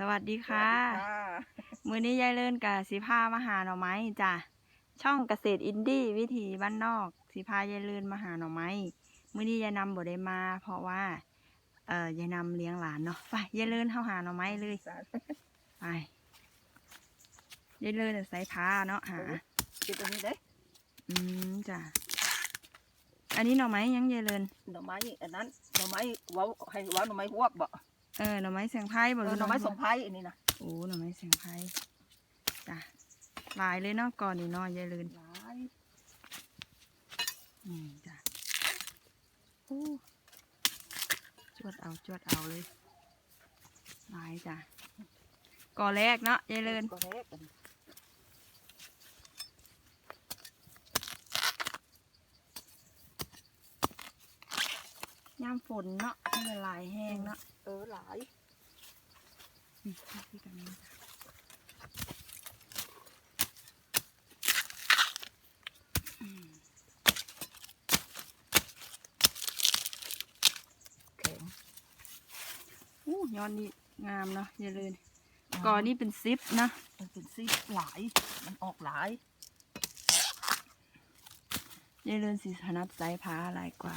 สวัสดีค่ะ มือนี้ยายเลินกับสิพามาหาหน่อไม้จ้ะ ช่องเกษตรอินดี้วิถีบ้านนอกสิพายายเลินมาหาหน่อไม้ มือนี้ยายนำบ่ได้มา เพราะว่า เอ่อยายนำเลี้ยงหลานเนาะ ไปยายเลินเข้าหาหน่อไม้เลยไปยายเลินใส่ผ้าเนาะหาเก็บตรงนี้เด้อืมจ้ะ อันนี้หน่อไม้ยังยายเลินหน่อไม้อันนั้นหน่อไม้เว้าให้เว้าหน่อไม้หวบบ่ เออหน่อไม้แสงไพ่บ่เออรู้หน่อไม้ส่งไผ่อันนี้นะโอ้หน่อไม้แสงไพ่จ้ะหลายเลยเนาะก่อนนี่เนาะยายเลินหลายอืมจ้ะโอ้จวดเอาจวดเอาเลยหลายจ้ะก่อแรกเนาะยายเลินก็แรกอันนี้ ย่ามฝนเนาะไม่เป็นลายแห้งเนาะเออหลายนี่เข้าที่กันนี้จ้ะอืมแข็งอู้ยอดนี่งามเนาะยายเลินก่อนี่เป็นซิปนะมันเป็นซีหลาย มันออกหลายยายเลินสีถนัดไซส์ผ้าหลายกว่า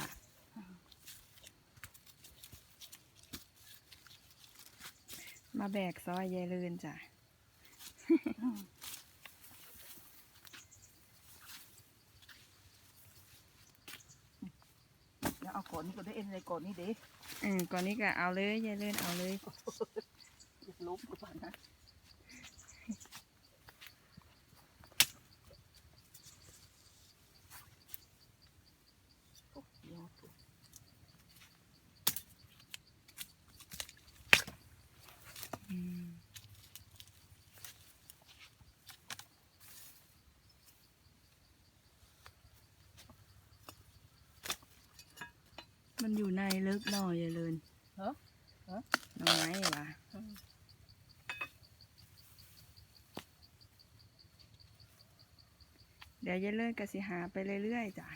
มาแบกซอยยายเลินจ้ะแล้วเอาก่อนนี้ก็ได้เอ็นในก่อนนี้เด้อืมก่อนนี้ก็เอาเลยยายเลื่อนเอาเลยจะล้มกูป่านนะโอ้ยอดตัว อืม มันอยู่ในลึกหน่อยยายเลื่อนเหรอฮะน้องไม้วะอืมเดี๋ยวยายเลื่อนก็สิหาไปเรื่อยๆจ้ะ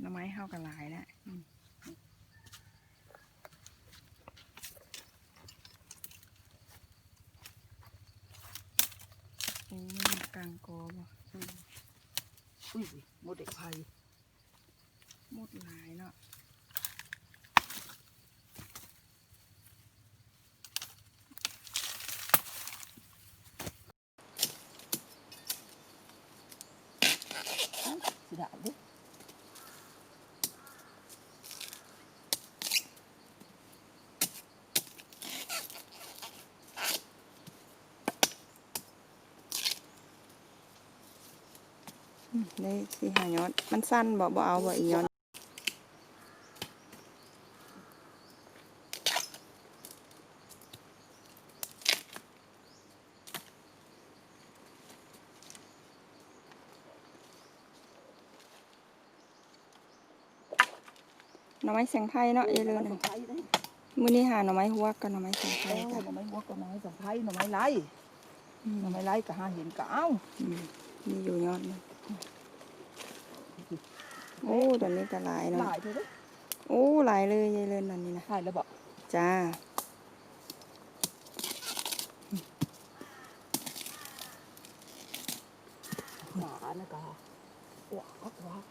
หน้องไม้เข้ากันหลายแล้วอืมโอ้มันอยู่กลางกอบ่อืมอุ้ยหมดเด็กไผ่มุดหลายเนาะ สิได้เด้ อืม ได้สิหายอด มันสั้นบ่บ่เอาบ่อียอดหน่อไม้แสงไพ่เนาะอย่าลืมหน่อไม้นะส่งไผ่เด้มื้อนี้หาหน่อไม้หัวกับหน่อไม้แสงเอไพ่อหจ้ะน่อไม้หัวก็หน่อไม้ส่งไผ่หน่อไม้ไล่อืมหน่อไม้ไล่ก็หาเห็นก็เอาอืมมีอยู่ยอดหนึง โอ้ตอนนี้ก็หลายหเนาะลายเถอะเด้โอ้หลายเลยยายเลินตอนนี้นะถ่ายแล้วบอกจ้าหมานะกาว้าวว้าว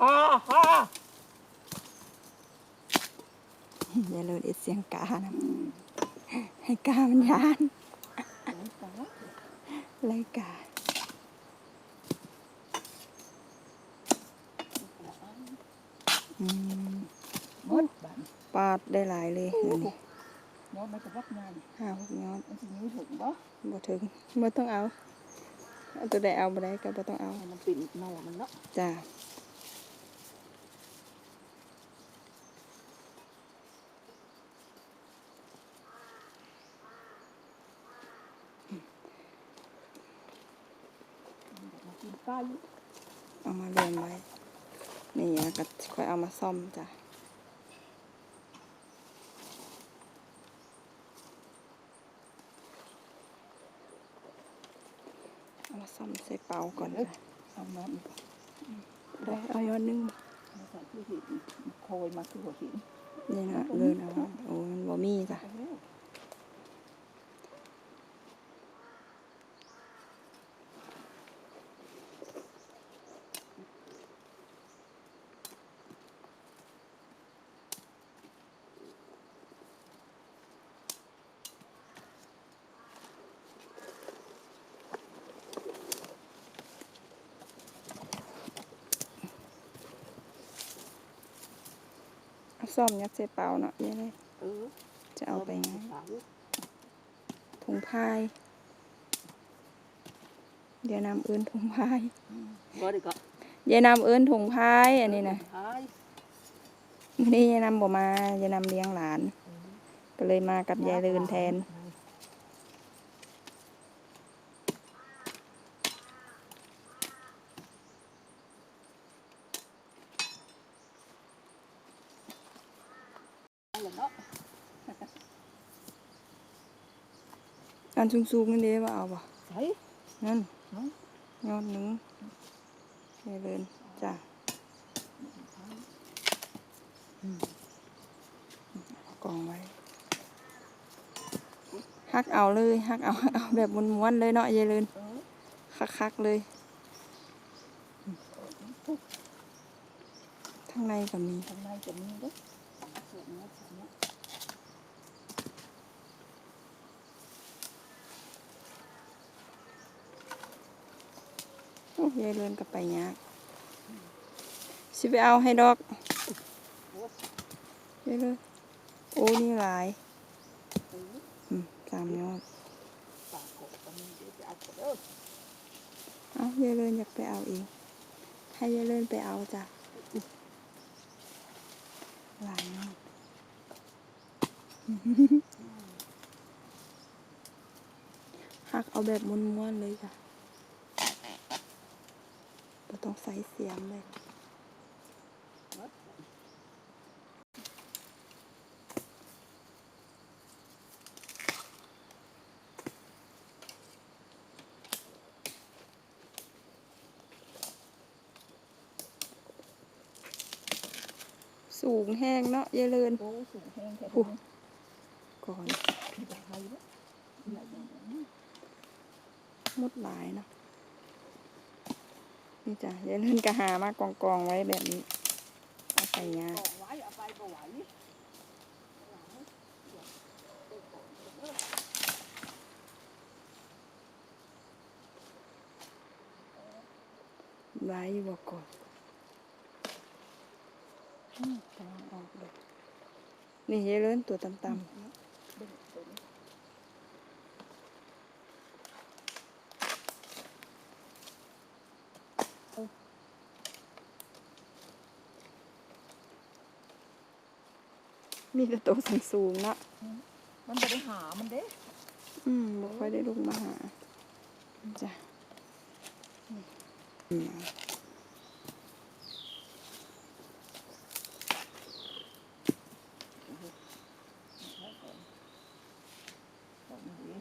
ฮ่าฮ่ายายเลินเอ็ดเสียงกานะให้กามันยานไรกาอืม หมดบ้านปาดได้หลายเลยเดี๋ยวนี้ย้อนมาจะรับงานห้าหกยอดมันจะนิ้วถึงบ่บ่ถึงบ่ต้องเอาเอาตัวใดเอาบ่ได้ก็บ่ต้องเอาให้มันปิ่นนอมันเนาะจ้ามากินไก่เอามาเรียนไว้ นี่แล้วก็ค่อยเอามาซ่อมจ้ะเอามาซ่อมใส่เป๋าก่อนเลยเอาน้ำอีกได้เอาย้อนหนึงมาใส่ที่หินโคยมาคือหัวหินอนี่นะเลื่อนเอาไว้โอ้มันบ่มีจ้ะ ซ่อมยัดใส่เปล่าเนาะยังไงเออจะเอาไปไงสาวถุงพาย เดี๋ยวนำเอิ้นถุงพายบ่ได้ก็เดี๋ยวนำเอิ้นถุงพายอันนี้นะหายมื้อนี้ยายนำบ่มายายนำเลี้ยงหลาน ก็เลยมากับยายเลินแทน เอาละเนาะ อันสูงๆนั่นเด้ว่าเอาบ่ใส่นั่นเนาะยอดหนึงยายเลินจ้ะเอากล่องไว้ฮักเอาเลยฮักเอาฮักเอาแบบม้วนๆเลยเนาะยายเลินเออคักๆเลยข้างในก็มีข้างในจะมีเด้อส่วนนี้ส่วนนี้ โอ้ ยายเลินก็ไปยากสิไปเอาให้ดอกยายเลินโอ้นี่หลายสามยอดเอายายเลินอยากไปเอาเองให้ยายเลินไปเอาจ้ะหลายยอดหักเอาแบบม้วนๆเลยจ้ะ ต้องใส่เสียมเลยสูงแห้งเนาะยายเลินโอ้สูงแห้งแค่โอ้นี้ก่อนมีแต่ไทยเด้อใหญ่อย่างนี้มดหลายเนาะ นี่จ้ะยายเลินกระหามากกองๆไว้แบบนี้เอาใส่ยาไว้เอาไปบ่ไหวไว้อยู่บอกก่อนอืมกำลังออกเลยนี่ยายเลินตัวต่ำเบิ่งตัวนี้ ๆ มีแต่ตัวสูงๆเนาะมันบ่ได้หามันเด้ อืมบ่ค่อยได้ลงมาหาจ้ะนี่อืม ของดี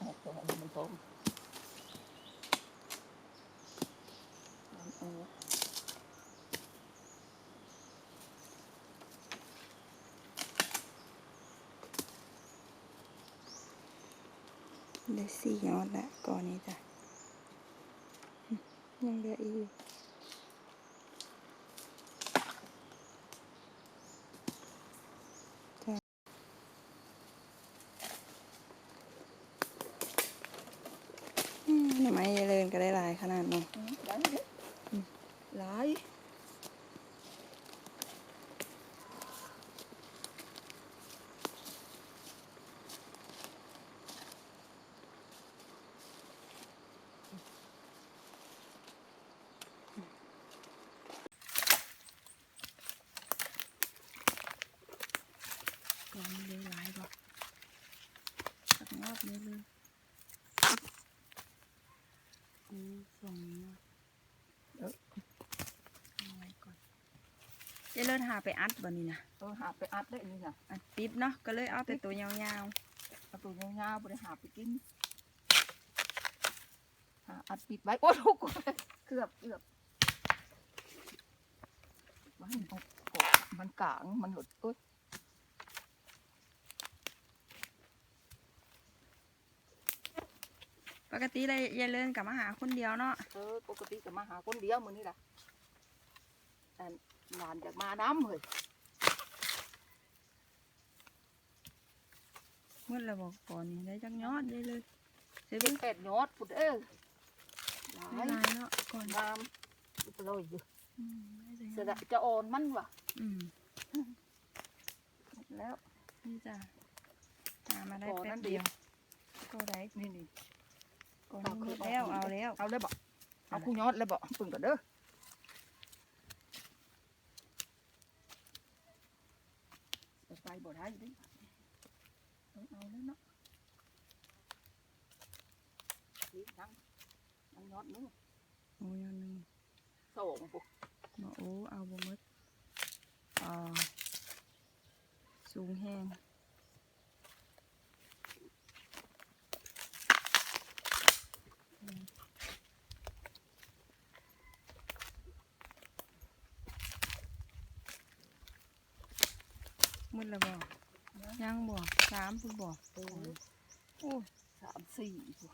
ออกตัวให้มันพร้อมเอา ได้สี่ยอดละก่อนนี้จ้ะยังเหลืออีกจ้ะอืมทำไมยายเลินก็ได้หลายขนาดเนาะ อืมได้เด้อืมหลายยำเลยหลายบ่สักงอบเลยเลยอืมสองง เลิศหาไปอัดบ่นี่นะเออหาไปอัดได้นี่น่ะอัดปิ๊บเนาะก็เลยเอาแต่ตัวยาวเอาตัวยาวๆบ่ได้หาไปกินหาอัดปิดไว้โอ้ลูกเกือบเกือบมันเอาเกาะมันกลางมันหลุดเอ้ยๆปกติเลยยายเลิศกับมาหาคนเดียวเนาะเออปกติก็มาหาคนเดียวมื้อนี้ล่ะแต่หลานอยากมาน้ำเฮ้ยเมื่อเราบอกก่อนนี่ได้จังยอดยายเลิศเสียเป็เบิ่นงแปดยอดพุดเอ้ยหลาไม่ยลายเนาะก่อนงามอุปโลยอยู่อืมได้จังเสยอด็ดจจะอ่อนมันว่ะอืมแล้วนี่จ้ะหามาได้ก่อนแป๊นั้บนดีเดียวก็ได้นี่นี่ก่อนนี้หมดแล้วเอาแล้วเอาเลยบอกเอาคู่ยอดเลยบอกปึ่งกันเด้อไป บ่ได้ดิเอาเอาแล้วเนาะนี่นั่งนั่งยอดนึงโอ้ยอันหนึงสองปุ๊บ่โอ้เอาบ่หมดอ่าสูงแห้งหมืดแล้วบ่ยังบ่สามพุ่นบ่เออโอ้สามสี่ปุ๊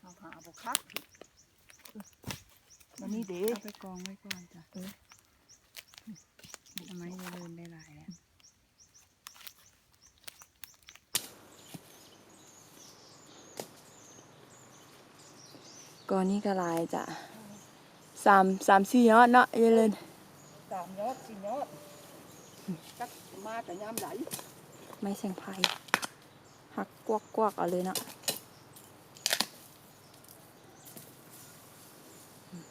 เอาหาบุคักมันนี่เด้เอาไปกองไว้ก่อนจ้ะเออทำไมจะเดินได้หลายแล้วก่อนนี้ก็หลายจ้ะสามสามสี่ยอดเนาะเยเลยสามยอดสี่ยอด จักมาแต่ยามไหลไม่แสงไฟหักกวกกวกๆเอาเลยเนาะ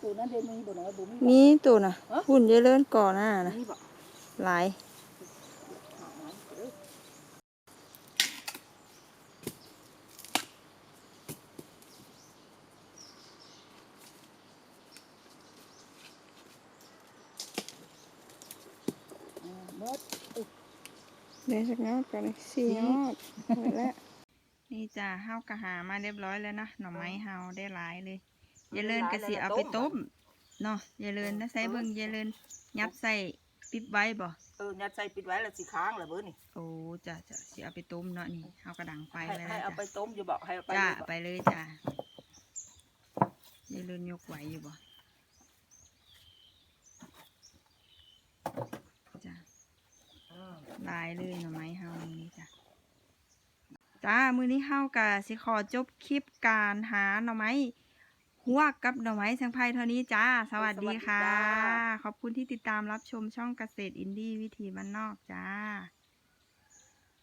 ตัวนั้นเดนมีบ่น้อยบ่มีมีตัวน่ะฮะหุ่นเยเลินก่อนหน้านะมีบ่หลาย หามันเด้อ อ่าห มดเดี๋ยวสักยอดก่อนเลยสี่ยอดหมดแล้วนี่จ้ะเฮากะหามาเรียบร้อยแล้วนะหน่อไม้เฮาได้หลายเลยเยเลินกะสิเอาไปต้มเนาะเยเลินนะใส่เบิ่งเยเลินยัดใส่ปิ๊บไว้บ่เออยัดใส่ปิดไว้แล้วสิค้างแล้วเบ้อนี่โอ้จ้ะจ้ะสิเอาไปต้มเนาะนี่เฮากระดังไฟให้ไว้ให้แล้วเอาไปจ้ะต้มอยู่บ่ให้เอาไปจ้าเลยบ่ไปเลยจ้ะเยเลินยกไหวอยู่บ่จ้ะ อ่า หลาย เลยหน่อไม้เฮามื้อนี้จ้ะจ้ามือนี้เฮากะสิขอจบคลิปการหาหน่อไม้หัวกกับหน่อไม้สังไพรเท่านี้จ้า สวัสดีค่ะ ขอบคุณที่ติดตามรับชมช่องเกษตรอินดี้วิถีบ้านนอกจ้า